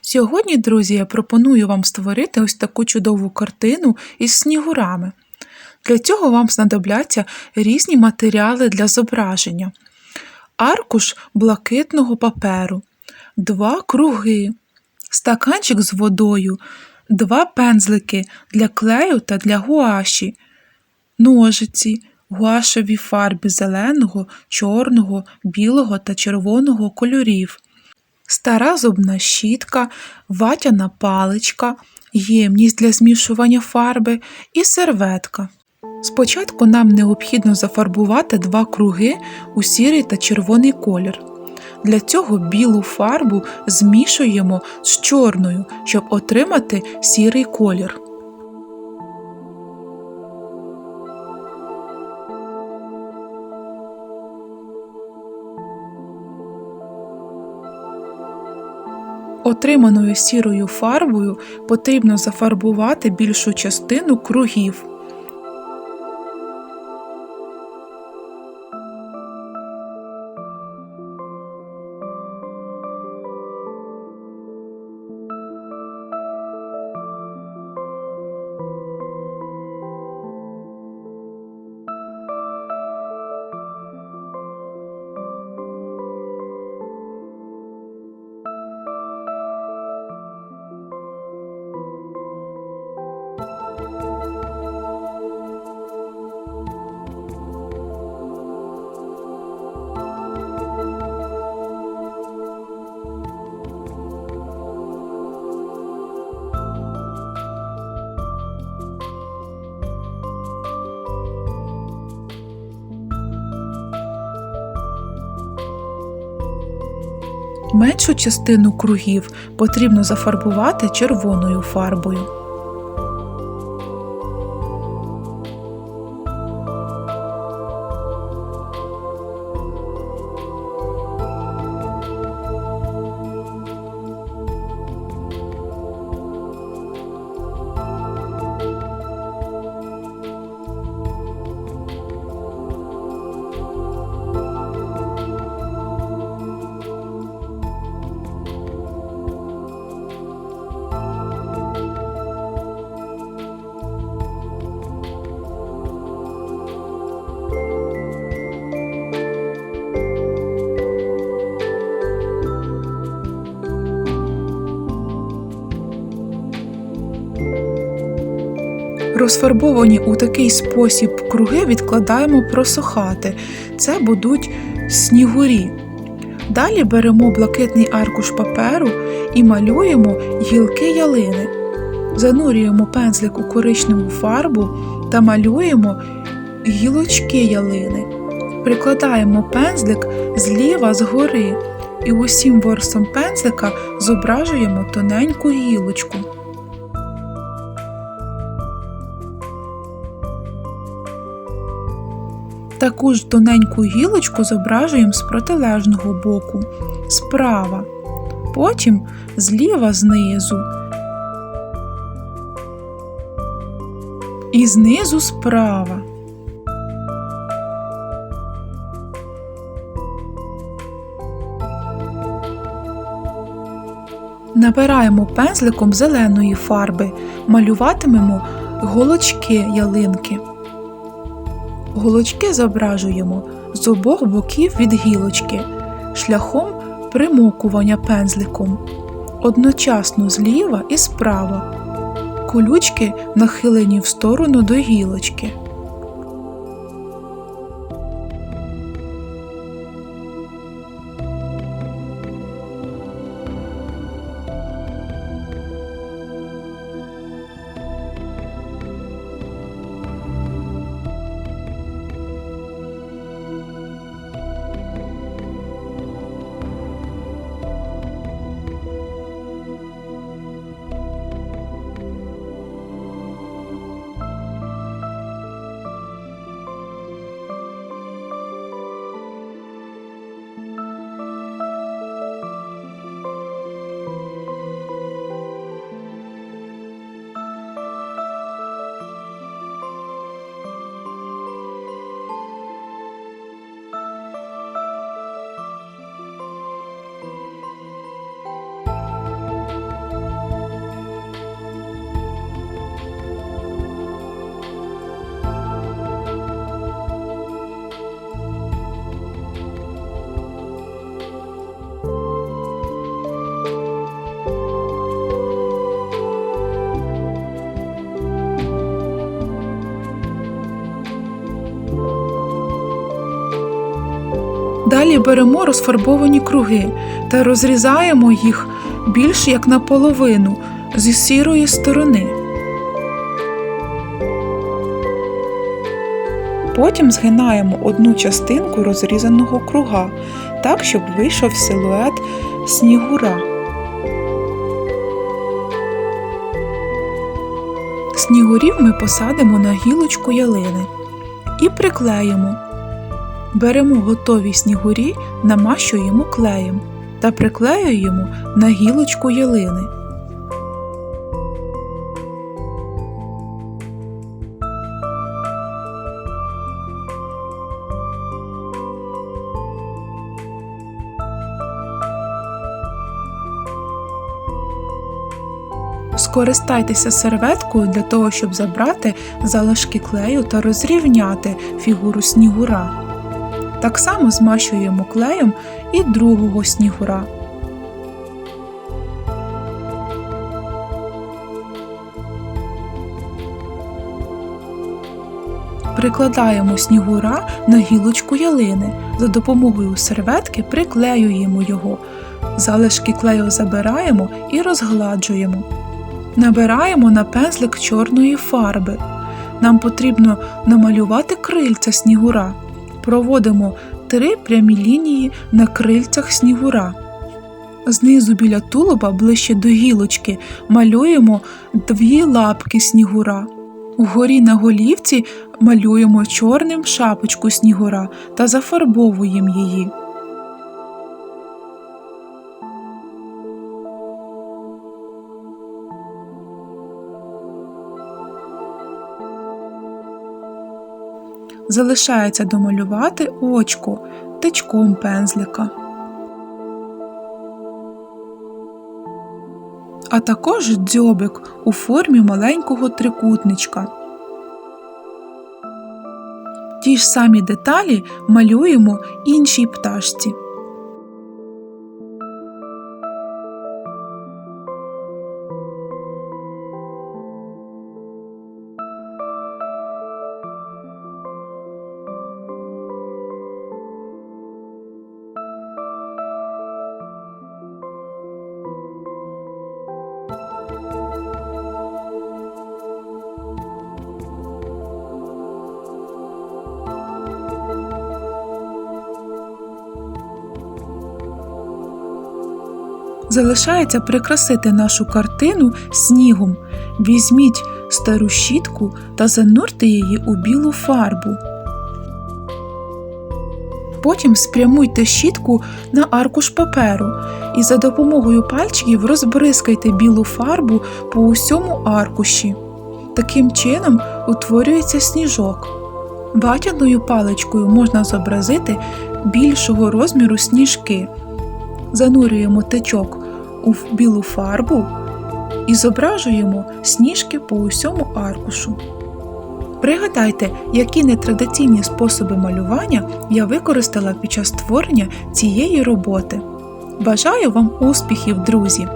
Сьогодні, друзі, я пропоную вам створити ось таку чудову картину із снігурами. Для цього вам знадобляться різні матеріали для зображення: аркуш блакитного паперу, два круги, стаканчик з водою, два пензлики для клею та для гуаші, ножиці, гуашеві фарби зеленого, чорного, білого та червоного кольорів стара зубна щітка, ватяна паличка, ємність для змішування фарби і серветка. Спочатку нам необхідно зафарбувати два круги у сірий та червоний колір. Для цього білу фарбу змішуємо з чорною, щоб отримати сірий колір. Отриманою сірою фарбою потрібно зафарбувати більшу частину кругів. Меншу частину кругів потрібно зафарбувати червоною фарбою. Розфарбовані у такий спосіб круги відкладаємо просохати. Це будуть снігурі. Далі беремо блакитний аркуш паперу і малюємо гілки ялини. Занурюємо пензлик у коричневу фарбу та малюємо гілочки ялини. Прикладаємо пензлик зліва згори і усім ворсом пензлика зображуємо тоненьку гілочку. Таку ж тоненьку гілочку зображуємо з протилежного боку, справа, потім зліва знизу. І знизу справа. Набираємо пензликом зеленої фарби, малюватимемо голочки ялинки. Голочки зображуємо з обох боків від гілочки, шляхом примокування пензликом, одночасно зліва і справа. Колючки нахилені в сторону до гілочки. Далі беремо розфарбовані круги та розрізаємо їх більш як наполовину зі сірої сторони. Потім згинаємо одну частинку розрізаного круга, так, щоб вийшов силует снігура. Снігурів ми посадимо на гілочку ялини і приклеїмо. Беремо готові снігурі, намащуємо клеєм та приклеюємо на гілочку ялини. Скористайтеся серветкою для того, щоб забрати залишки клею та розрівняти фігуру снігура. Так само змащуємо клеєм і другого снігура. Прикладаємо снігура на гілочку ялини. За допомогою серветки приклеюємо його. Залишки клею забираємо і розгладжуємо. Набираємо на пензлик чорної фарби. Нам потрібно намалювати крильця снігура. Проводимо три прямі лінії на крильцях снігура. Знизу біля тулуба, ближче до гілочки, малюємо дві лапки снігура. Вгорі на голівці малюємо чорним шапочку снігура та зафарбовуємо її. Залишається домалювати очко тичком пензлика. А також дзьобик у формі маленького трикутничка. Ті ж самі деталі малюємо іншій пташці. Залишається прикрасити нашу картину снігом. Візьміть стару щітку та занурте її у білу фарбу. Потім спрямуйте щітку на аркуш паперу і за допомогою пальчиків розбризкайте білу фарбу по усьому аркуші. Таким чином утворюється сніжок. Ватяною паличкою можна зобразити більшого розміру сніжки. Занурюємо течок у білу фарбу і зображуємо сніжки по усьому аркушу. Пригадайте, які нетрадиційні способи малювання я використала під час створення цієї роботи. Бажаю вам успіхів, друзі!